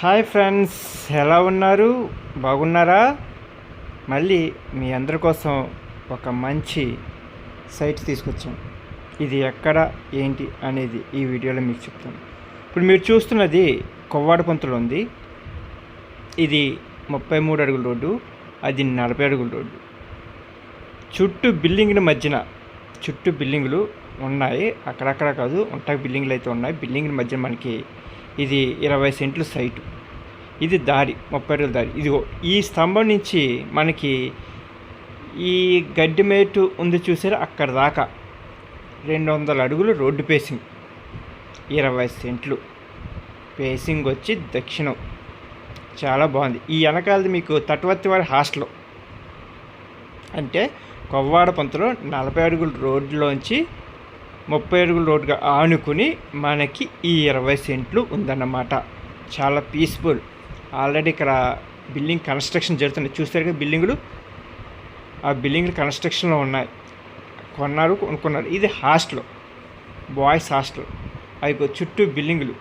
Hi friends ఎలా ఉన్నారు? బాగున్నారా? మళ్ళీ మీ అందరి కోసం ఒక మంచి సైట్ తీసుకొచ్చాం. ఇది ఎక్కడ ఏంటి అనేది ఈ వీడియోలో మీకు చెప్తాను ఇప్పుడు మీరు చూస్తున్నది కొవ్వాడ పంతులు ఉంది. ఇది ముప్పై మూడు అడుగుల రోడ్డు అది నలభై అడుగుల రోడ్డు. చుట్టూ బిల్డింగ్ల మధ్యన చుట్టూ బిల్డింగులు ఉన్నాయి. అక్కడక్కడ కాదు ఉంటాయి బిల్డింగ్లు అయితే ఉన్నాయి. బిల్డింగ్ల మధ్య మనకి ఇది ఇరవై సెంట్లు సైటు. ఇది దారి ముప్పై అడుగుల దారి. ఇదిగో ఈ స్తంభం నుంచి మనకి ఈ గడ్డి మేటు ఉంది చూసారా? అక్కడ దాకా రెండు వందల అడుగులు రోడ్డు పేసింగ్. ఇరవై సెంట్లు పేసింగ్ వచ్చి దక్షిణం. చాలా బాగుంది. ఈ వెనకాలది మీకు తటవర్తి వారి హాస్టల్. అంటే కొవ్వాడ పంతులో నలభై అడుగుల రోడ్లోంచి ముప్పై అడుగుల రోడ్డుగా ఆనుకుని మనకి ఈ ఇరవై సెంట్లు ఉందన్నమాట. చాలా పీస్ఫుల్ ఆల్రెడీ ఇక్కడ బిల్డింగ్ కన్స్ట్రక్షన్ జరుగుతుంది చూస్తారు కదా బిల్డింగులు ఆ బిల్డింగ్లు కన్స్ట్రక్షన్లో ఉన్నాయి. కొన్నారు కొనుక్కున్నారు. ఇది హాస్టల్ బాయ్స్ హాస్టల్ అవి చుట్టూ బిల్డింగులు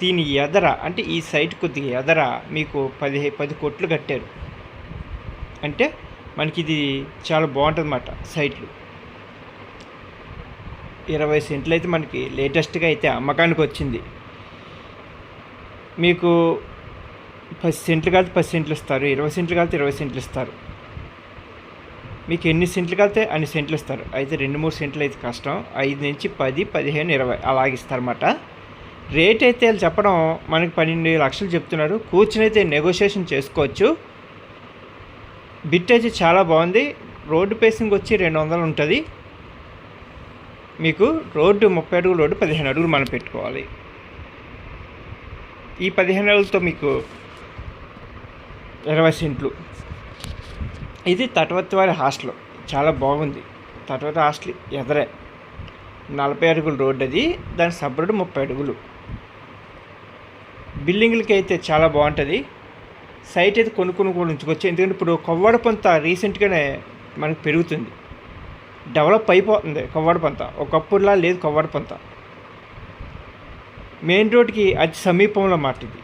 దీని ఎదర అంటే ఈ సైట్ కొద్దిగా ఎదర మీకు పది పది కోట్లు కట్టారు. అంటే మనకి ఇది చాలా బాగుంటుంది అన్నమాట సైట్లు ఇరవై సెంట్లు అయితే మనకి లేటెస్ట్గా అయితే అమ్మకానికి వచ్చింది. మీకు పది సెంట్లు కలిపి పది సెంట్లు ఇస్తారు ఇరవై సెంట్లు కలిపి ఇరవై సెంట్లు ఇస్తారు. మీకు ఎన్ని సెంట్లు కలితే అన్ని సెంట్లు ఇస్తారు. అయితే రెండు మూడు సెంట్లు అయితే కష్టం. ఐదు నుంచి పది పదిహేను ఇరవై అలాగిస్తారన్నమాట రేట్ అయితే వాళ్ళు చెప్పడం మనకి పన్నెండు లక్షలు చెప్తున్నారు. కూర్చుని అయితే నెగోషియేషన్ చేసుకోవచ్చు. బిట్ అయితే చాలా బాగుంది. రోడ్డు పేసింగ్ వచ్చి రెండు వందలు ఉంటుంది. మీకు రోడ్డు ముప్పై అడుగులు రోడ్డు పదిహేను అడుగులు మనం పెట్టుకోవాలి. ఈ పదిహేను అడుగులతో మీకు ఇరవై సెంట్లు. ఇది తటవత్వారి వారి హాస్టల్. చాలా బాగుంది. తటవర్తి హాస్టల్ ఎదరే. నలభై అడుగుల రోడ్డు అది. దాని సబ్ రోడ్డు ముప్పై అడుగులు. బిల్డింగ్లకి అయితే చాలా బాగుంటుంది. సైట్ అయితే కొనుక్కొని కూడా ఉంచుకోవచ్చు. ఎందుకంటే ఇప్పుడు కొవ్వాడ పొంత రీసెంట్గానే మనకు పెరుగుతుంది. డెవలప్ అయిపోతుంది కొవ్వాడ పంత. ఒకప్పుడులా లేదు కొవ్వాడ పంత. మెయిన్ రోడ్కి అతి సమీపంలో మాట ఇది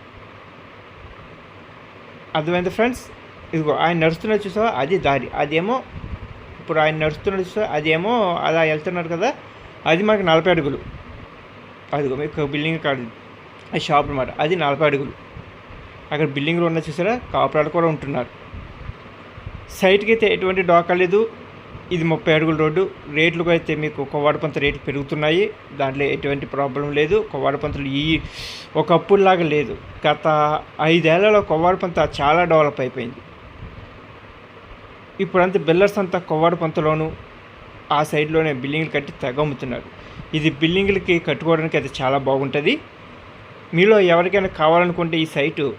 అర్థమైంది ఫ్రెండ్స్? ఇదిగో ఆయన నడుస్తున్న చూసా అది దారి. అదేమో ఇప్పుడు ఆయన నడుస్తున్న చూసా అదేమో అలా వెళ్తున్నారు కదా? అది మనకి నలభై అడుగులు. అదిగో మీకు బిల్డింగ్ కాదు అది షాప్ అనమాట అది నలభై అడుగులు. అక్కడ బిల్డింగ్లు ఉన్న చూసారా? కాపురాలు కూడా ఉంటున్నారు. సైట్కి అయితే ఎటువంటి డోకా లేదు. ఇది ముప్పై అడుగుల రోడ్డు. రేట్లు అయితే మీకు కొవ్వాడపంత రేట్లు పెరుగుతున్నాయి. దాంట్లో ఎటువంటి ప్రాబ్లం లేదు. కొవ్వాడపంతలు ఈ ఒకప్పుడులాగా లేదు. గత ఐదేళ్ళలో కొవ్వాడపంత చాలా డెవలప్ అయిపోయింది. ఇప్పుడంతా బిల్లర్స్ అంతా కొవ్వాడపంతలోను ఆ సైడ్లోనే బిల్డింగ్లు కట్టి తెగ అమ్ముతున్నారు ఇది బిల్డింగ్లకి కట్టుకోవడానికి అయితే చాలా బాగుంటుంది. మీలో ఎవరికైనా కావాలనుకుంటే ఈ సైటు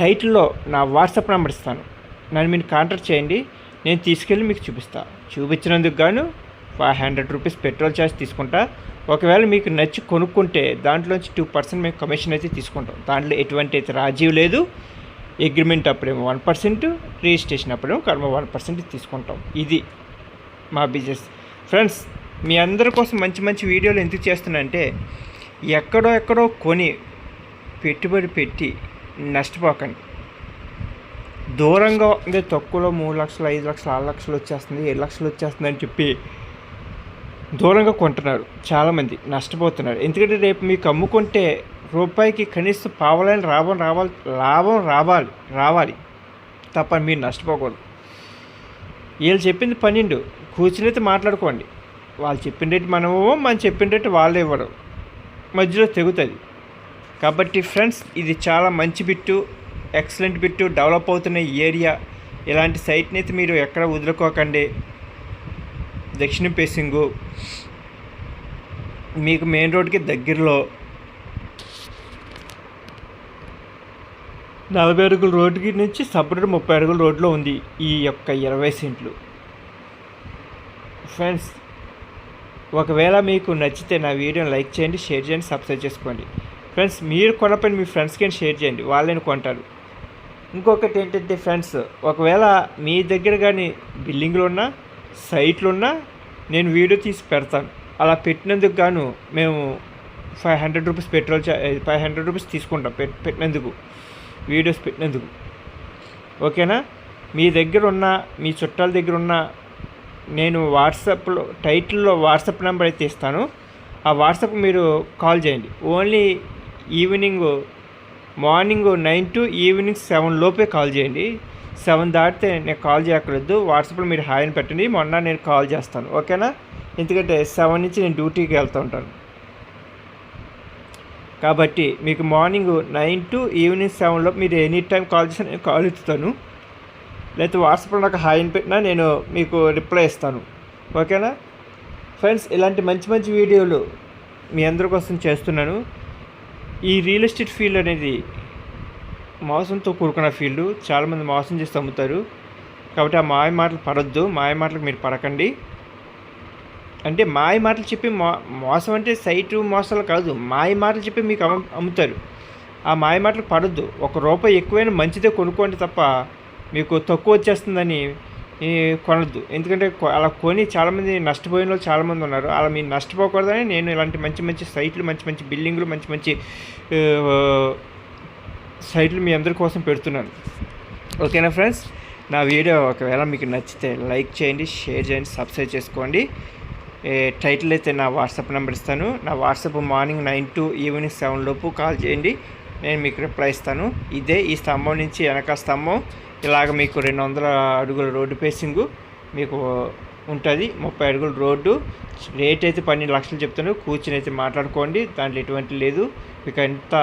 టైటిల్లో నా వాట్సాప్ నెంబర్ ఇస్తాను. నన్ను మీరు కాంటాక్ట్ చేయండి. నేను తీసుకెళ్ళి మీకు చూపిస్తా. చూపించినందుకు గాను five hundred rupees petrol charge తీసుకుంటా. ఒకవేళ మీకు నచ్చి కొనుక్కుంటే దాంట్లోంచి టూ పర్సెంట్ మేము కమిషన్ అయితే తీసుకుంటాం. దాంట్లో ఎటువంటి అయితే రాజీవ్ లేదు. అగ్రిమెంట్ అప్పుడేమో వన్ పర్సెంట్ రిజిస్ట్రేషన్ అప్పుడేమో కర్మ వన్ పర్సెంట్ తీసుకుంటాం. ఇది మా బిజినెస్. ఫ్రెండ్స్ మీ అందరి కోసం మంచి మంచి వీడియోలు ఎందుకు చేస్తున్నానంటే ఎక్కడో ఎక్కడో కొని పెట్టుబడి పెట్టి నష్టపోకండి. దూరంగా అంటే తక్కువలో మూడు లక్షలు ఐదు లక్షలు ఆరు లక్షలు వచ్చేస్తుంది ఏడు లక్షలు వచ్చేస్తుంది అని చెప్పి దూరంగా కొంటున్నారు చాలామంది నష్టపోతున్నారు. ఎందుకంటే రేపు మీకు అమ్ముకుంటే రూపాయికి కనీసం పావాలని లాభం రావాలి లాభం రావాలి రావాలి తప్ప మీరు నష్టపోకూడదు. వీళ్ళు చెప్పింది పన్నెండు కూర్చుని అయితే మాట్లాడుకోండి. వాళ్ళు చెప్పిన రేటు మనము మనం చెప్పిన రేటు వాళ్ళు ఇవ్వరు. మధ్యలో తెగుతుంది. కాబట్టి ఫ్రెండ్స్ ఇది చాలా మంచి బిట్టు. ఎక్సలెంట్ బిట్టు డెవలప్ అవుతున్న ఈ ఏరియా. ఇలాంటి సైట్ని అయితే మీరు ఎక్కడ వదులుకోకండి. దక్షిణ పేసింగు మీకు మెయిన్ రోడ్కి దగ్గరలో. నలభై అడుగుల రోడ్డుకి నుంచి సపరేట్ ముప్పై అడుగుల రోడ్లో ఉంది ఈ యొక్క ఇరవై సెంట్లు. ఫ్రెండ్స్ ఒకవేళ మీకు నచ్చితే నా వీడియోని లైక్ చేయండి షేర్ చేయండి సబ్స్క్రైబ్ చేసుకోండి. ఫ్రెండ్స్ మీరు కొనపని మీ ఫ్రెండ్స్కి షేర్ చేయండి. వాళ్ళని కొంటారు. ఇంకొకటి ఏంటంటే ఫ్రెండ్స్ ఒకవేళ మీ దగ్గర కానీ బిల్డింగ్లు ఉన్నా సైట్లు ఉన్నా నేను వీడియో తీసి పెడతాను. అలా పెట్టినందుకు గాను మేము five hundred rupees petrol five hundred rupees తీసుకుంటాం పెట్ పెట్టినందుకు. వీడియోస్ పెట్టినందుకు. ఓకేనా? మీ దగ్గర ఉన్న మీ చుట్టాల దగ్గర ఉన్న నేను వాట్సాప్లో టైటిల్లో వాట్సాప్ నెంబర్ అయితే ఇస్తాను. ఆ వాట్సాప్ మీరు కాల్ చేయండి. Only evening morning nine to evening seven లోపే కాల్ చేయండి. సెవెన్ దాటితే నేను కాల్ చేయక్కర్లేదు. వాట్సాప్లో మీరు హాయ్ అని పెట్టండి. మొన్న నేను కాల్ చేస్తాను. ఓకేనా? ఎందుకంటే సెవెన్ నుంచి నేను డ్యూటీకి వెళ్తూ ఉంటాను. కాబట్టి మీకు మార్నింగ్ నైన్ టు ఈవినింగ్ సెవెన్లో మీరు ఎనీ టైం కాల్ చేసి నేను కాల్ ఇస్తాను లేకపోతే వాట్సాప్లో నాకు హాయ్ అని పెట్టినా నేను మీకు రిప్లై ఇస్తాను. ఓకేనా? ఫ్రెండ్స్ ఇలాంటి మంచి మంచి వీడియోలు మీ అందరి కోసం చేస్తున్నాను. ఈ రియల్ ఎస్టేట్ ఫీల్డ్ అనేది మోసంతో కూడుకున్న ఫీల్డ్. చాలామంది మోసం చేసి అమ్ముతారు కాబట్టి ఆ మాయ మాటలు పడొద్దు. మాయ మాటలకు మీరు పడకండి. అంటే మాయ మాటలు చెప్పి మో మోసం అంటే సైటు మోసాలు కాదు. మాయ మాటలు చెప్పి మీకు అమ్ముతారు. ఆ మాయ మాటలు పడద్దు. ఒక రూపాయి ఎక్కువైనా మంచిదే కొనుక్కోండి తప్ప మీకు తక్కువ వచ్చేస్తుందని కొనద్దు. ఎందుకంటే కొ- అలా కొని చాలామంది నష్టపోయిన వాళ్ళు చాలామంది ఉన్నారు. అలా మీరు నష్టపోకూడదని నేను ఇలాంటి మంచి మంచి సైట్లు మంచి మంచి బిల్డింగ్లు మంచి మంచి సైట్లు మీ అందరి కోసం పెడుతున్నాను. ఓకేనా ఫ్రెండ్స్? నా వీడియో ఒకవేళ మీకు నచ్చితే లైక్ చేయండి షేర్ చేయండి సబ్స్క్రైబ్ చేసుకోండి. టైటిల్ అయితే నా వాట్సాప్ నెంబర్ ఇస్తాను. నా WhatsApp morning nine to evening seven లోపు కాల్ చేయండి. నేను మీకు రిప్లై ఇస్తాను. ఇదే ఈ స్తంభం నుంచి వెనక స్తంభం. ఇలాగ మీకు రెండు వందల అడుగుల రోడ్డు పేసింగు మీకు ఉంటుంది ముప్పై అడుగుల రోడ్డు. రేట్ అయితే పన్నెండు లక్షలు చెప్తాను కూర్చుని అయితే మాట్లాడుకోండి దాంట్లో ఎటువంటి లేదు. మీకు ఎంత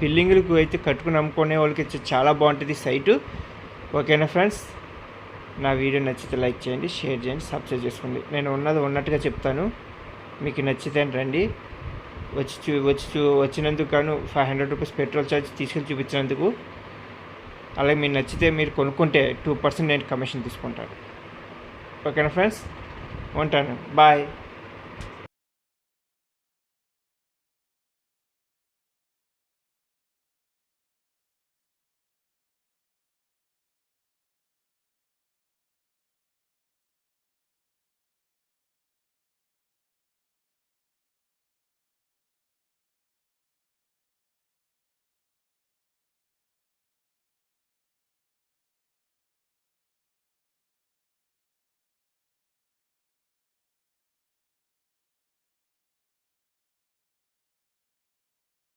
బిల్డింగ్లకు అయితే కట్టుకుని అమ్ముకునే వాళ్ళకి చాలా బాగుంటుంది సైటు. ఓకేనా ఫ్రెండ్స్? నా వీడియో నచ్చితే లైక్ చేయండి షేర్ చేయండి సబ్స్క్రైబ్ చేసుకోండి. నేను ఉన్నది ఉన్నట్టుగా చెప్తాను. మీకు నచ్చితే రండి. వచ్చి చూ వచ్చి చూ వచ్చినందుకు గాను five hundred rupees petrol charge తీసుకెళ్ళి చూపించినందుకు. అలాగే మీరు నచ్చితే మీరు కొనుక్కుంటే టూ పర్సెంట్ నేను కమిషన్ తీసుకుంటాను. ఓకేనా ఫ్రెండ్స్ ఉంటాను. బాయ్